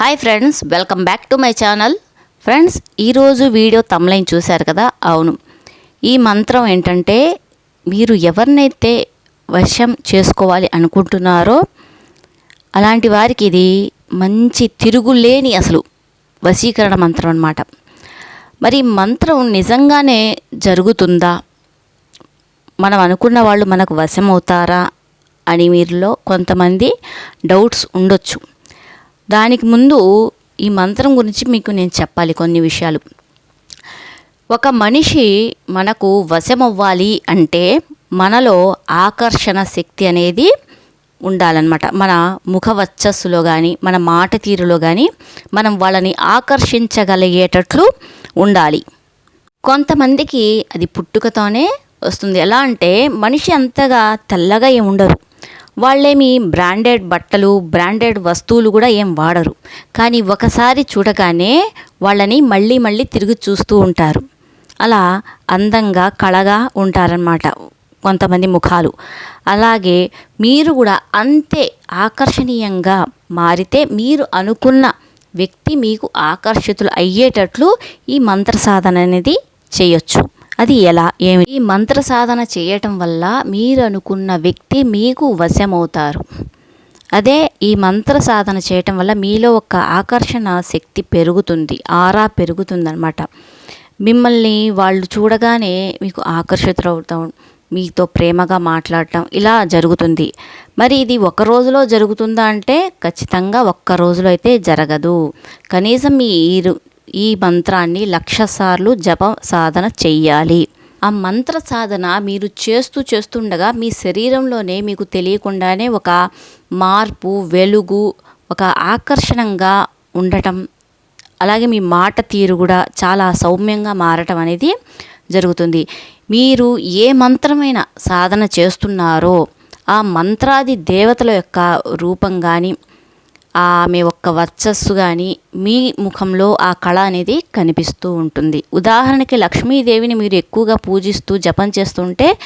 Hi friends welcome back to my channel friends ఈరోజు video తమ్లైన్ చూశారు కదా? అవును. ఈ మంత్రం ఏంటంటే మీరు ఎవరినైతే వశం చేసుకోవాలి అనుకుంటున్నారో అలాంటి వారికి ఇది మంచి తిరుగులేని అసలు వశీకరణ మంత్రం అన్నమాట. మరి మంత్రం నిజంగానే జరుగుతుందా? మనం అనుకున్న వాళ్ళు మనకు వశమవుతారా అని మీరులో కొంతమంది డౌట్స్ ఉండొచ్చు. దానికి ముందు ఈ మంత్రం గురించి మీకు నేను చెప్పాలి కొన్ని విషయాలు. ఒక మనిషి మనకు వశమవ్వాలి అంటే మనలో ఆకర్షణ శక్తి అనేది ఉండాలన్నమాట. మన ముఖ వచ్చస్సులో కానీ మన మాట తీరులో కానీ మనం వాళ్ళని ఆకర్షించగలిగేటట్లు ఉండాలి. కొంతమందికి అది పుట్టుకతోనే వస్తుంది. ఎలా అంటే మనిషి అంతగా తెల్లగా ఏం ఉండరు వాళ్ళేమి బ్రాండెడ్ బట్టలు బ్రాండెడ్ వస్తువులు కూడా ఏం వాడరు. కానీ ఒకసారి చూడగానే వాళ్ళని మళ్ళీ మళ్ళీ తిరిగి చూస్తూ ఉంటారు. అలా అందంగా కళగా ఉంటారనమాట కొంతమంది ముఖాలు. అలాగే మీరు కూడా అంతే ఆకర్షణీయంగా మారితే మీరు అనుకున్న వ్యక్తి మీకు ఆకర్షితులు అయ్యేటట్లు ఈ మంత్ర సాధన అనేది చేయొచ్చు. అది ఎలా? ఏమి? ఈ మంత్ర సాధన చేయటం వల్ల మీరు అనుకున్న వ్యక్తి మీకు వశమవుతారు. అదే ఈ మంత్ర సాధన చేయటం వల్ల మీలో ఒక ఆకర్షణ శక్తి పెరుగుతుంది ఆరా పెరుగుతుందన్నమాట. మిమ్మల్ని వాళ్ళు చూడగానే మీకు ఆకర్షితులవుతాం మీతో ప్రేమగా మాట్లాడటం ఇలా జరుగుతుంది. మరి ఇది ఒక రోజులో జరుగుతుందా అంటే ఖచ్చితంగా ఒక్క రోజులో అయితే జరగదు. కనీసం మీరు ఈ మంత్రాన్ని లక్షసార్లు జప సాధన చెయ్యాలి. ఆ మంత్ర సాధన మీరు చేస్తూ చేస్తుండగా మీ శరీరంలోనే మీకు తెలియకుండానే ఒక మార్పు వెలుగు ఒక ఆకర్షణంగా ఉండటం అలాగే మీ మాట తీరు కూడా చాలా సౌమ్యంగా మారటం అనేది జరుగుతుంది. మీరు ఏ మంత్రమైన సాధన చేస్తున్నారో ఆ మంత్రాది దేవతల యొక్క రూపం కానీ ఆమె ఒక్క వర్చస్సు కానీ మీ ముఖంలో ఆ కళ అనేది కనిపిస్తూ ఉంటుంది. ఉదాహరణకి లక్ష్మీదేవిని మీరు ఎక్కువగా పూజిస్తూ జపం చేస్తుంటే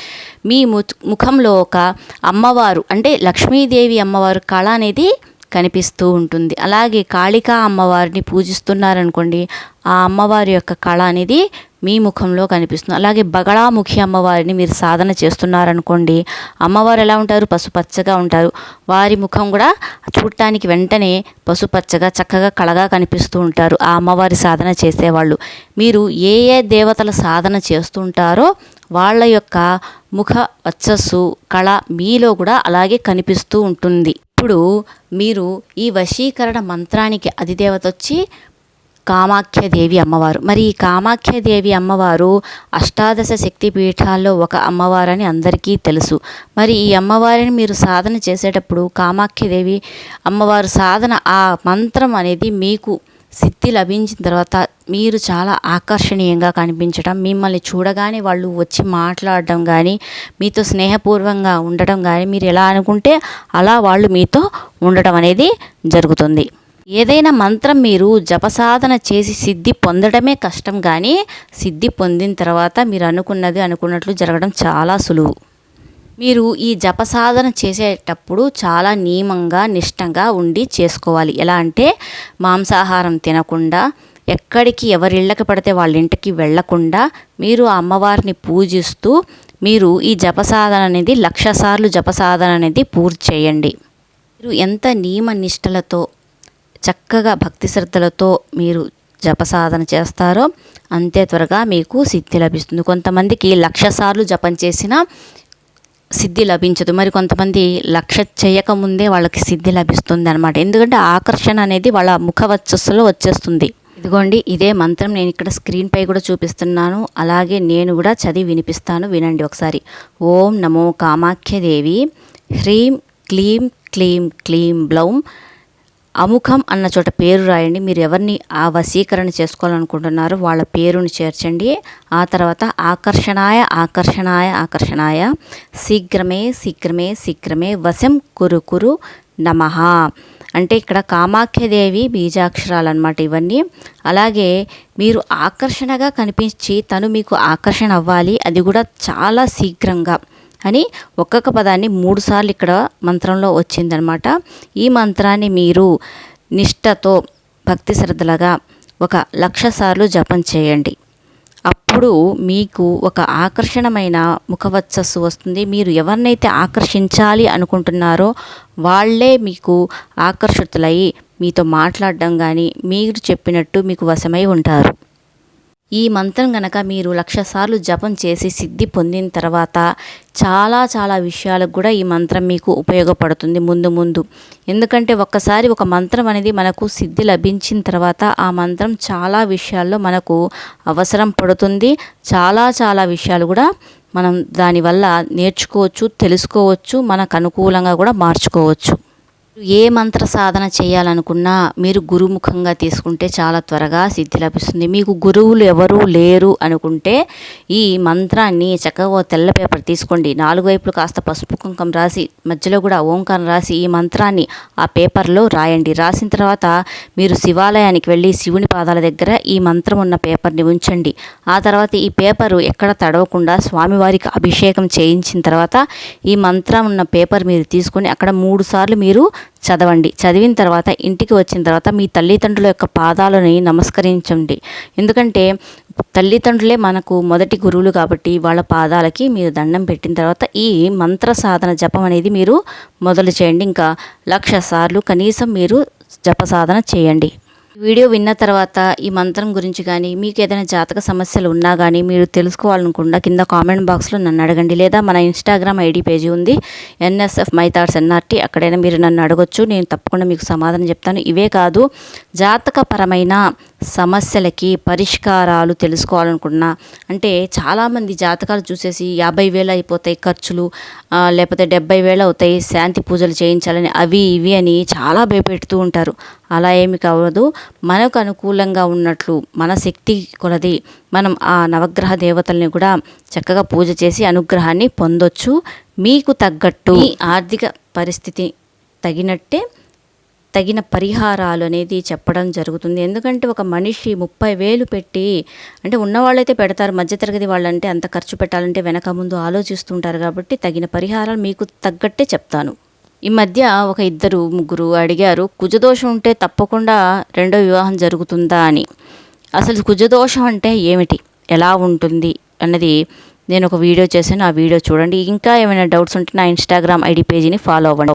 మీ ముఖంలో ఒక అమ్మవారు అంటే లక్ష్మీదేవి అమ్మవారు కళ అనేది కనిపిస్తూ ఉంటుంది. అలాగే కాళికా అమ్మవారిని పూజిస్తున్నారనుకోండి ఆ అమ్మవారి యొక్క కళ అనేది మీ ముఖంలో కనిపిస్తుంది. అలాగే బగళాముఖి అమ్మవారిని మీరు సాధన చేస్తున్నారనుకోండి అమ్మవారు ఎలా ఉంటారు? పసుపచ్చగా ఉంటారు. వారి ముఖం కూడా చూడటానికి వెంటనే పసుపచ్చగా చక్కగా కళగా కనిపిస్తూ ఉంటారు. ఆ అమ్మవారి సాధన చేసేవాళ్ళు. మీరు ఏ ఏ దేవతల సాధన చేస్తుంటారో వాళ్ళ యొక్క ముఖ వచ్చస్సు కళ మీలో కూడా అలాగే కనిపిస్తూ ఉంటుంది. ఇప్పుడు మీరు ఈ వశీకరణ మంత్రానికి అధిదేవత వచ్చి కామాఖ్యదేవి అమ్మవారు. మరి ఈ కామాఖ్యదేవి అమ్మవారు అష్టాదశ శక్తి పీఠాల్లో ఒక అమ్మవారని అందరికీ తెలుసు. మరి ఈ అమ్మవారిని మీరు సాధన చేసేటప్పుడు కామాఖ్యదేవి అమ్మవారు సాధన ఆ మంత్రం అనేది మీకు సిద్ధి లభించిన తర్వాత మీరు చాలా ఆకర్షణీయంగా కనిపించడం మిమ్మల్ని చూడగానే వాళ్ళు వచ్చి మాట్లాడడం కానీ మీతో స్నేహపూర్వంగా ఉండటం కానీ మీరు ఎలా అనుకుంటే అలా వాళ్ళు మీతో ఉండటం అనేది జరుగుతుంది. ఏదైనా మంత్రం మీరు జపసాధన చేసి సిద్ధి పొందడమే కష్టం కానీ సిద్ధి పొందిన తర్వాత మీరు అనుకున్నది అనుకున్నట్లు జరగడం చాలా సులువు. మీరు ఈ జప సాధన చేసేటప్పుడు చాలా నియమంగా నిష్టంగా ఉండి చేసుకోవాలి. ఎలా అంటే మాంసాహారం తినకుండా ఎక్కడికి ఎవరిళ్ళకి పడితే వాళ్ళ ఇంటికి వెళ్ళకుండా మీరు అమ్మవారిని పూజిస్తూ మీరు ఈ జప సాధన అనేది లక్ష సార్లు జపసాధన అనేది పూర్తి చేయండి. మీరు ఎంత నియమ నిష్టలతో చక్కగా భక్తి శ్రద్ధలతో మీరు జప సాధన చేస్తారో అంతే త్వరగా మీకు సిద్ధి లభిస్తుంది. కొంతమందికి లక్ష సార్లు జపం చేసిన సిద్ధి లభించదు. మరి కొంతమంది లక్ష చేయకముందే వాళ్ళకి సిద్ధి లభిస్తుంది అనమాట ఎందుకంటే ఆకర్షణ అనేది వాళ్ళ ముఖ వచ్చస్సులో వచ్చేస్తుంది. ఇదిగోండి ఇదే మంత్రం నేను ఇక్కడ స్క్రీన్ పై కూడా చూపిస్తున్నాను. అలాగే నేను కూడా చదివి వినిపిస్తాను. వినండి ఒకసారి. ఓం నమో కామాఖ్యదేవి హ్రీం క్లీం క్లీం క్లీం బ్లౌం అముఖం అన్న చోట పేరు రాయండి. మీరు ఎవరిని ఆ వశీకరణ చేసుకోవాలనుకుంటున్నారో వాళ్ళ పేరుని చేర్చండి. ఆ తర్వాత ఆకర్షణాయ ఆకర్షణాయ ఆకర్షణాయ. శీఘ్రమే శీఘ్రమే శీఘ్రమే. వశం కురు కురు నమ. అంటే ఇక్కడ కామాఖ్యదేవి బీజాక్షరాలు అనమాట ఇవన్నీ. అలాగే మీరు ఆకర్షణగా కనిపించి తను మీకు ఆకర్షణ అవ్వాలి. అది కూడా చాలా శీఘ్రంగా. అని ఒక్కొక్క పదాన్ని మూడుసార్లు ఇక్కడ మంత్రంలో వచ్చిందనమాట. ఈ మంత్రాన్ని మీరు నిష్టతో భక్తి శ్రద్ధలుగా ఒక లక్ష సార్లు జపం చేయండి. అప్పుడు మీకు ఒక ఆకర్షణమైన ముఖవత్సస్సు వస్తుంది. మీరు ఎవరినైతే ఆకర్షించాలి అనుకుంటున్నారో వాళ్ళే మీకు ఆకర్షితులై మీతో మాట్లాడడం కానీ మీరు చెప్పినట్టు మీకు వశమై ఉంటారు. ఈ మంత్రం గనక మీరు లక్ష సార్లు జపం చేసి సిద్ధి పొందిన తర్వాత చాలా చాలా విషయాలకు కూడా ఈ మంత్రం మీకు ఉపయోగపడుతుంది ముందు ముందు. ఎందుకంటే ఒక్కసారి ఒక మంత్రం అనేది మనకు సిద్ధి లభించిన తర్వాత ఆ మంత్రం చాలా విషయాల్లో మనకు అవసరం పడుతుంది. చాలా చాలా విషయాలు కూడా మనం దానివల్ల నేర్చుకోవచ్చు తెలుసుకోవచ్చు మనకు అనుకూలంగా కూడా మార్చుకోవచ్చు. ఏ మంత్ర సాధన చేయాలనుకున్నా మీరు గురుముఖంగా తీసుకుంటే చాలా త్వరగా సిద్ధి లభిస్తుంది. మీకు గురువులు ఎవరు లేరు అనుకుంటే ఈ మంత్రాన్ని చక్కగా తెల్ల పేపర్ తీసుకోండి. నాలుగు వైపులు కాస్త పసుపు కుంకం రాసి మధ్యలో కూడా ఓంకారం రాసి ఈ మంత్రాన్ని ఆ పేపర్లో రాయండి. రాసిన తర్వాత మీరు శివాలయానికి వెళ్ళి శివుని పాదాల దగ్గర ఈ మంత్రం ఉన్న పేపర్ని ఉంచండి. ఆ తర్వాత ఈ పేపరు ఎక్కడ తడవకుండా స్వామివారికి అభిషేకం చేయించిన తర్వాత ఈ మంత్రం ఉన్న పేపర్ మీరు తీసుకొని అక్కడ మూడు సార్లు మీరు చదవండి. చదివిన తర్వాత ఇంటికి వచ్చిన తర్వాత మీ తల్లిదండ్రుల యొక్క పాదాలని నమస్కరించండి. ఎందుకంటే తల్లిదండ్రులే మనకు మొదటి గురువులు కాబట్టి వాళ్ళ పాదాలకి మీరు దండం పెట్టిన తర్వాత ఈ మంత్ర సాధన జపం అనేది మీరు మొదలు చేయండి. ఇంకా లక్ష సార్లు కనీసం మీరు జప సాధన చేయండి. వీడియో విన్న తర్వాత ఈ మంత్రం గురించి కానీ మీకు ఏదైనా జాతక సమస్యలు ఉన్నా కానీ మీరు తెలుసుకోవాలనుకుండా కింద కామెంట్ బాక్స్లో నన్ను అడగండి. లేదా మన ఇన్స్టాగ్రామ్ ఐడి పేజీ ఉంది ఎన్ఎస్ఎఫ్ మై థాట్స్ ఎన్ఆర్టీ. అక్కడైనా మీరు నన్ను అడగొచ్చు నేను తప్పకుండా మీకు సమాధానం చెప్తాను. ఇవే కాదు జాతకపరమైన సమస్యలకి పరిష్కారాలు తెలుసుకోవాలనుకున్నా అంటే చాలామంది జాతకాలు చూసేసి యాభై వేలు అయిపోతాయి ఖర్చులు లేకపోతే డెబ్బై వేలు అవుతాయి శాంతి పూజలు చేయించాలని అవి ఇవి అని చాలా భయపెడుతూ ఉంటారు. అలా ఏమి కావదు. మనకు అనుకూలంగా ఉన్నట్లు మన శక్తి కొలది మనం ఆ నవగ్రహ దేవతల్ని కూడా చక్కగా పూజ చేసి అనుగ్రహాన్ని పొందొచ్చు. మీకు తగ్గట్టు మీ ఆర్థిక పరిస్థితి తగినట్టే తగిన పరిహారాలు అనేది చెప్పడం జరుగుతుంది. ఎందుకంటే ఒక మనిషి ముప్పై వేలు పెట్టి అంటే ఉన్నవాళ్ళైతే పెడతారు మధ్యతరగతి వాళ్ళంటే అంత ఖర్చు పెట్టాలంటే వెనక ముందు ఆలోచిస్తుంటారు కాబట్టి తగిన పరిహారాలు మీకు తగ్గట్టే చెప్తాను. ఈ మధ్య ఒక ఇద్దరు ముగ్గురు అడిగారు కుజదోషం ఉంటే తప్పకుండా రెండో వివాహం జరుగుతుందా అని. అసలు కుజదోషం అంటే ఏమిటి? ఎలా ఉంటుంది? అన్నది నేను ఒక వీడియో చేశాను ఆ వీడియో చూడండి. ఇంకా ఏమైనా డౌట్స్ ఉంటే నా ఇన్స్టాగ్రామ్ ఐడి పేజీని ఫాలో అవ్వండి.